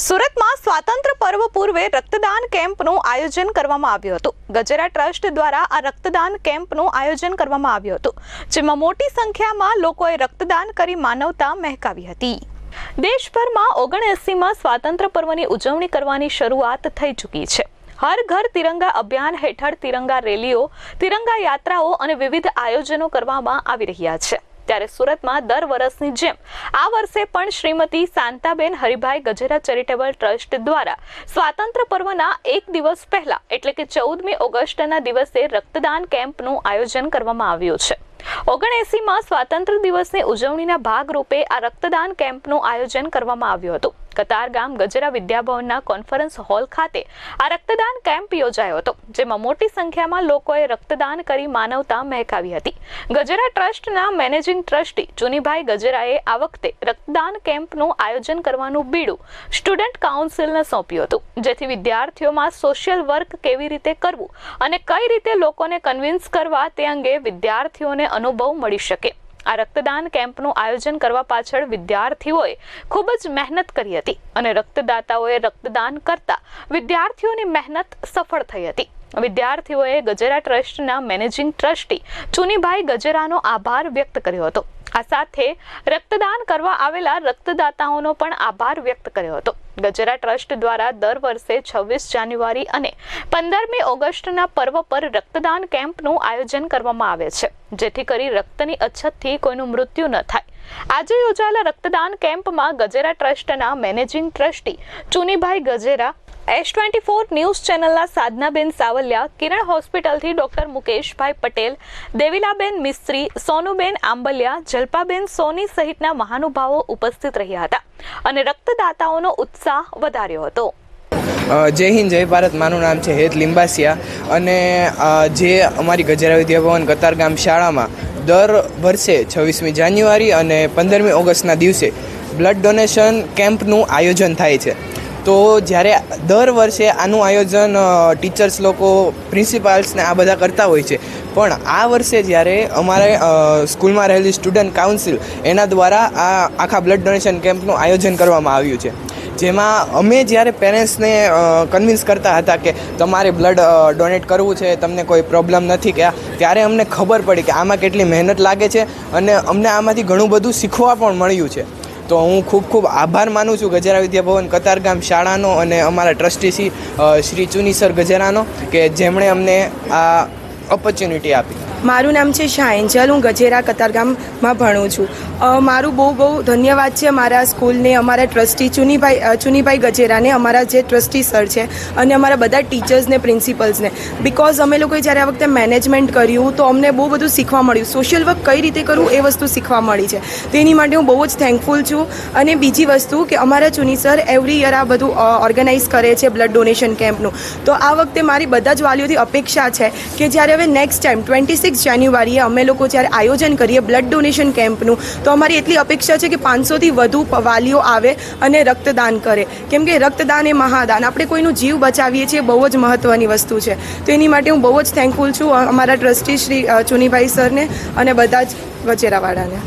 સુરતમાં સ્વાતંત્ર્ય પર્વ પૂર્વે રક્તદાન કેમ્પનું આયોજન કરવામાં આવ્યું હતું. ગજેરા ટ્રસ્ટ દ્વારા આ રક્તદાન કેમ્પનું આયોજન કરવામાં આવ્યું હતું, જેમાં મોટી સંખ્યામાં લોકોએ રક્તદાન કરી માનવતા મહેકાવી હતી. દેશભરમાં ઓગણએસીમાં સ્વાતંત્ર્ય પર્વની ઉજવણી કરવાની શરૂઆત થઈ ચૂકી છે. હર ઘર તિરંગા અભિયાન હેઠળ તિરંગા રેલીઓ, તિરંગા યાત્રાઓ અને વિવિધ આયોજનો કરવામાં આવી રહ્યા છે. ત્યારે સુરતમાં દર વર્ષની જેમ આ વર્ષે પણ શ્રીમતી શાંતાબેન હરિભાઈ ગજેરા ચેરિટેબલ ટ્રસ્ટ દ્વારા સ્વાતંત્ર્ય પર્વના એક દિવસ પહેલા, એટલે કે ચૌદમી ઓગસ્ટના દિવસે રક્તદાન કેમ્પનું આયોજન કરવામાં આવ્યું છે. ઓગણએસીમાં સ્વાતંત્ર્ય દિવસની ઉજવણીના ભાગરૂપે આ રક્તદાન કેમ્પનું આયોજન કરવામાં આવ્યું હતું. કતારગામ ગજરા વિદ્યાભવનના કોન્ફરન્સ હોલ ખાતે આ રક્તદાન કેમ્પ યોજાયો હતો, જેમાં મોટી સંખ્યામાં લોકોએ રક્તદાન કરી માનવતા મહેકાવી હતી. ગજરા ટ્રસ્ટના મેનેજિંગ ટ્રસ્ટી ચુનીભાઈ ગજરાએ આ વખતે રક્તદાન કેમ્પનું આયોજન કરવાનું બીડું સ્ટુડન્ટ કાઉન્સિલને સોંપ્યું હતું, જેથી વિદ્યાર્થીઓમાં સોશિયલ વર્ક કેવી રીતે કરવું અને કઈ રીતે લોકોને કન્વિન્સ કરવા તે અંગે વિદ્યાર્થીઓને અનુભવ મળી શકે. આ રક્તદાન કેમ્પનું આયોજન કરવા પાછળ વિદ્યાર્થીઓએ ખૂબ જ મહેનત કરી હતી અને રક્તદાતાઓએ રક્તદાન કરતા વિદ્યાર્થીઓની મહેનત સફળ થઈ હતી. વિદ્યાર્થીઓએ ગજેરા ટ્રસ્ટના મેનેજિંગ ટ્રસ્ટી ચુનીભાઈ ગજેરાનો આભાર વ્યક્ત કર્યો હતો. આ સાથે રક્તદાન કરવા આવેલા રક્તદાતાઓનો પણ આભાર વ્યક્ત કર્યો હતો. ગજરા ટ્રસ્ટ દ્વારા દર વર્ષે છવ્વીસ જાન્યુઆરી અને પંદરમી ઓગસ્ટના પર્વ પર રક્તદાન કેમ્પનું આયોજન કરવામાં આવે છે. જેથી કરી રક્તની અછતથી કોઈનું મૃત્યુ ન થાય. આજે યોજાયેલા રક્તદાન કેમ્પમાં ગજેરા ટ્રસ્ટના managing trustee Chunibhai Gajera, S twenty four news ચેનલના સાધનાબેન સાવલિયા, કિરણ હોસ્પિટલથી ડોક્ટર મુકેશભાઈ પટેલ, દેવીલાબેન મિસ્ત્રી, સોનુબેન આંબલિયા, જલ્પાબેન સોની સહિતના મહાનુભાવો ઉપસ્થિત રહ્યા હતા અને રક્તદાતાઓનો ઉત્સાહ વધાર્યો હતો. જય હિન્દ, જય ભારત, મારું નામ છે હેત લિંબાસિયા. અને જે અમારી ગજરા વિદ્યાભવન કતારગામ શાળામાં દર વર્ષે છવ્વીસમી જાન્યુઆરી અને પંદરમી ઓગસ્ટના દિવસે બ્લડ ડોનેશન કેમ્પનું આયોજન થાય છે. તો જ્યારે દર વર્ષે આનું આયોજન ટીચર્સ લોકો, પ્રિન્સિપાલ્સને આ બધા કરતા હોય છે. પણ આ વર્ષે જ્યારે અમારે સ્કૂલમાં રહેલી સ્ટુડન્ટ કાઉન્સિલ એના દ્વારા આ આખા બ્લડ ડોનેશન કેમ્પનું આયોજન કરવામાં આવ્યું છે. જેમાં અમે જ્યારે પેરેન્ટ્સને કન્વિન્સ કરતા હતા કે તમારે બ્લડ ડોનેટ કરવું છે, તમને કોઈ પ્રોબ્લેમ નથી કે ત્યારે અમને ખબર પડી કે આમાં કેટલી મહેનત લાગે છે અને અમને આમાંથી ઘણું બધું શીખવા પણ મળ્યું છે. તો હું ખૂબ ખૂબ આભાર માનું છું ગજરા વિદ્યાભવન કતારગામ શાળાનો અને અમારા ટ્રસ્ટી શ્રી શ્રી ચુનીસર ગજરાનો કે જેમણે અમને આ ઓપોર્ચ્યુનિટી આપી. મારું નામ છે શાહેન્જલ હું ગજેરા કતારગામમાં ભણું છું. મારું બહુ બહુ ધન્યવાદ છે અમારા સ્કૂલને, અમારા ટ્રસ્ટી ચુનીભાઈ ચુનીભાઈ ગજેરાને, અમારા જે ટ્રસ્ટી સર છે અને અમારા બધા ટીચર્સને, પ્રિન્સિપલ્સને. બિકોઝ અમે લોકોએ જ્યારે આ વખતે મેનેજમેન્ટ કર્યું તો અમને બહુ બધું શીખવા મળ્યું. સોશિયલ વર્ક કઈ રીતે કરવું એ વસ્તુ શીખવા મળી છે. તેની માટે હું બહુ જ થેન્કફુલ છું. અને બીજી વસ્તુ કે અમારા ચુની સર એવરી યર આ બધું ઓર્ગેનાઇઝ કરે છે બ્લડ ડોનેશન કેમ્પનું તો આ વખતે મારી બધા જ વાલીઓથી અપેક્ષા છે કે જ્યારે હવે નેક્સ્ટ ટાઈમ ટ્વેન્ટી સિક્સ જાન્યુઆરીએ અમે લોકો જ્યારે આયોજન કરીએ બ્લડ ડોનેશન કેમ્પનું તો અમારી એટલી અપેક્ષા છે કે પાંચસોથી વધુ વાલીઓ આવે અને રક્તદાન કરે. કેમ કે રક્તદાન એ મહાદાન. આપણે કોઈનું જીવ બચાવીએ છીએ બહુ જ મહત્ત્વની વસ્તુ છે. તો એની માટે હું બહુ જ થેન્કફુલ છું અમારા ટ્રસ્ટી શ્રી ચુનીભાઈ સરને અને બધા જ વચેરાવાળાને.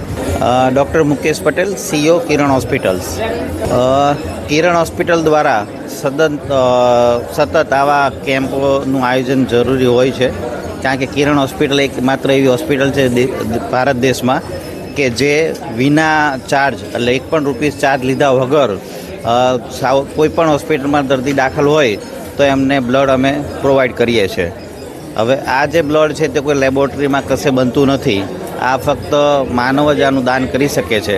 Doctor Mukesh Patel, CO Kiran hospitals. Kiran hospital દ્વારા સતત સતત આવા કેમ્પોનું આયોજન જરૂરી હોય છે. કારણ કે કિરણ હોસ્પિટલ એક માત્ર એવી હોસ્પિટલ છે ભારત દેશમાં કે જે વિના ચાર્જ એટલે એક પણ રૂપીસ ચાર્જ લીધા વગર સાવ કોઈ પણ હોસ્પિટલમાં દર્દી દાખલ હોય તો એમને બ્લડ અમે પ્રોવાઈડ કરીએ છીએ. હવે આ જે બ્લડ છે તે કોઈ લેબોરેટરીમાં કશે બનતું નથી. આ ફક્ત માનવ જ આનું દાન કરી શકે છે.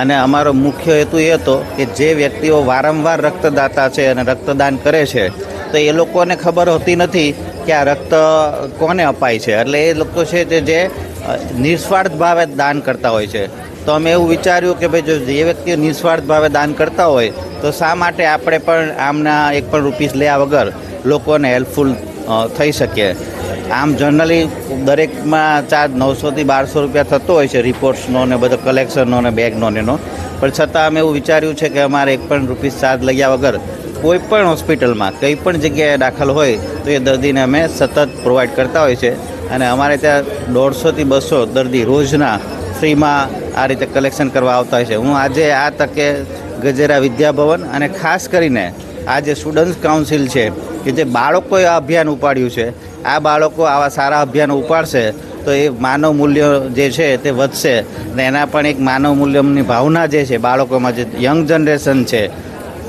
અને અમારો મુખ્ય હેતુ એ હતો કે જે વ્યક્તિઓ વારંવાર રક્તદાતા છે અને રક્તદાન કરે છે, તો એ લોકોને ખબર હોતી નથી કે આ રક્ત કોને અપાય છે? એટલે એ લોકો છે તે જે નિસ્વાર્થ ભાવે દાન કરતા હોય છે. તો અમે એવું વિચાર્યું કે ભાઈ જો જે વ્યક્તિઓ નિસ્વાર્થ ભાવે દાન કરતા હોય, તો શા માટે આપણે પણ આમના એક પણ રૂપીસ લેયા વગર લોકોને હેલ્પફુલ થઈ શકીએ? આમ જનરલી દરેકમાં ચાર્જ નવસોથી બારસો રૂપિયા થતો હોય છે, રિપોર્ટ્સનો ને બધો કલેક્શનનો ને બેગનો ને એનો. પણ છતાં અમે એવું વિચાર્યું છે કે અમારે એક પણ રૂપીસ ચાર્જ લગ્યા વગર કોઈ પણ હોસ્પિટલમાં કંઈ પણ જગ્યાએ દાખલ હોય, તો એ દર્દીને અમે સતત પ્રોવાઈડ કરતા હોય છે. અને અમારે ત્યાં દોઢસોથી બસો દર્દી રોજના ફ્રીમાં આ રીતે કલેક્શન કરવા આવતા હોય છે. હું આજે આ તકે ગજેરા વિદ્યાભવન અને ખાસ કરીને આ જે સ્ટુડન્ટ્સ કાઉન્સિલ છે, કે જે બાળકોએ આ અભિયાન ઉપાડ્યું છે, આ બાળકો આવા સારા અભિયાન ઉપાડશે, તો એ માનવ મૂલ્ય જે છે તે વધશે. અને એના પણ એક માનવ મૂલ્યની ભાવના જે છે, બાળકોમાં જે યંગ જનરેશન છે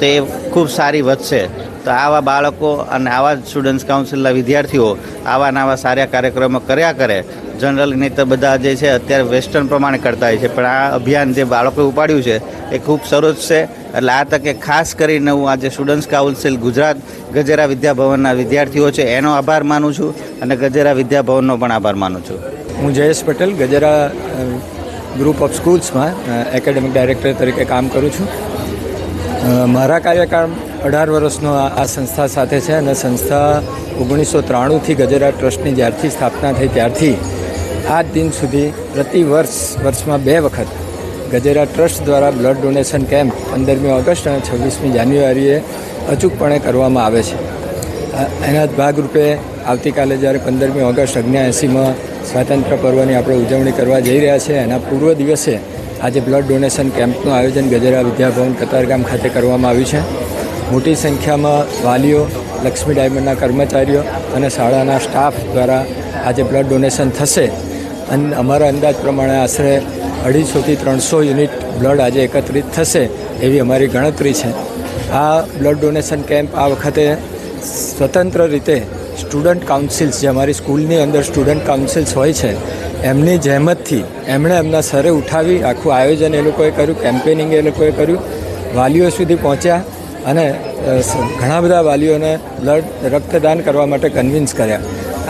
તે ખૂબ સારી વધશે તો આવા બાળકો અને આવા સ્ટુડન્ટ્સ કાઉન્સિલના વિદ્યાર્થીઓ આવા નવા સારા કાર્યક્રમો કર્યા કરે. જનરલી નહીં તો બધા જે છે અત્યારે વેસ્ટર્ન પ્રમાણે કરતા હોય છે. પણ આ અભિયાન જે બાળકોએ ઉપાડ્યું છે એ ખૂબ સરસ છે. એટલે આ તકે ખાસ કરીને હું આજે સ્ટુડન્ટ્સ કાઉન્સિલ ગુજરાત ગજેરા વિદ્યાભવનના વિદ્યાર્થીઓ છે એનો આભાર માનું છું અને ગજેરા વિદ્યાભવનનો પણ આભાર માનું છું. હું જયેશ પટેલ, ગજેરા ગ્રુપ ઓફ સ્કૂલ્સમાં એકેડેમિક ડાયરેક્ટર તરીકે કામ કરું છું. મારા કાર્યકાળ અઢાર વર્ષનો આ સંસ્થા સાથે છે અને સંસ્થા ઓગણીસો ત્રાણુંથી ગજેરા ટ્રસ્ટની જ્યારથી સ્થાપના થઈ ત્યારથી આ દિન સુધી પ્રતિ વર્ષ, વર્ષમાં બે વખત ગજેરા ટ્રસ્ટ દ્વારા બ્લડ ડોનેશન કેમ્પ પંદરમી ઓગસ્ટ અને છવ્વીસમી જાન્યુઆરીએ અચૂકપણે કરવામાં આવે છે. એના જ ભાગરૂપે આવતીકાલે જ્યારે પંદરમી ઓગસ્ટ અગ્નિયાએંસીમાં સ્વાતંત્ર્ય પર્વની આપણે ઉજવણી કરવા જઈ રહ્યા છે, એના પૂર્વ દિવસે આજે બ્લડ ડોનેશન કેમ્પનું આયોજન ગજેરા વિદ્યાભવન કતારગામ ખાતે કરવામાં આવ્યું છે. મોટી સંખ્યામાં વાલીઓ, લક્ષ્મી ડાયમંડના કર્મચારીઓ અને શાળાના સ્ટાફ દ્વારા આજે બ્લડ ડોનેશન થશે. અને અમારા અંદાજ પ્રમાણે આશરે અઢીસોથી ત્રણસો યુનિટ બ્લડ આજે એકત્રિત થશે એવી અમારી ગણતરી છે. આ બ્લડ ડોનેશન કેમ્પ આ વખતે સ્વતંત્ર રીતે સ્ટુડન્ટ કાઉન્સિલ્સ જે અમારી સ્કૂલની અંદર સ્ટુડન્ટ કાઉન્સિલ્સ હોય છે એમની જહેમતથી એમણે એમના સરે ઉઠાવી આખું આયોજન એ લોકોએ કર્યું કેમ્પેનિંગ એ લોકોએ કર્યું. વાલીઓ સુધી પહોંચ્યા અને ઘણા બધા વાલીઓને બ્લડ, રક્તદાન કરવા માટે કન્વિન્સ કર્યા.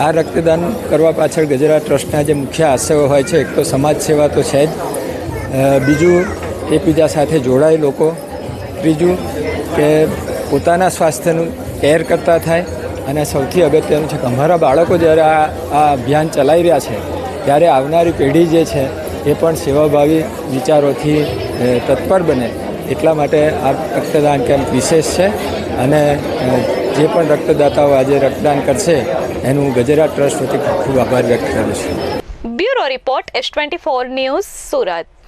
આ રક્તદાન કરવા પાછળ ગજરા ટ્રસ્ટના જે મુખ્ય આશયો હોય છે, એક તો સમાજ સેવા તો છે જ બીજું એકબીજા સાથે જોડાય લોકો, ત્રીજું કે પોતાના સ્વાસ્થ્યનું કેર કરતા થાય. અને સૌથી અગત્યનું છે કે અમારા બાળકો જ્યારે આ આ અભિયાન ચલાવી રહ્યા છે ત્યારે આવનારી પેઢી જે છે, એ પણ સેવાભાવી વિચારોથી તત્પર બને. એટલા માટે આ રક્તદાન કેમ્પ વિશેષ છે અને જે પણ રક્તદાતાઓ આજે રક્તદાન કરશે, એનું ગજેરા ટ્રસ્ટ વતી ખૂબ આભાર વ્યક્ત કરું છું. Bureau report S twenty four news Surat.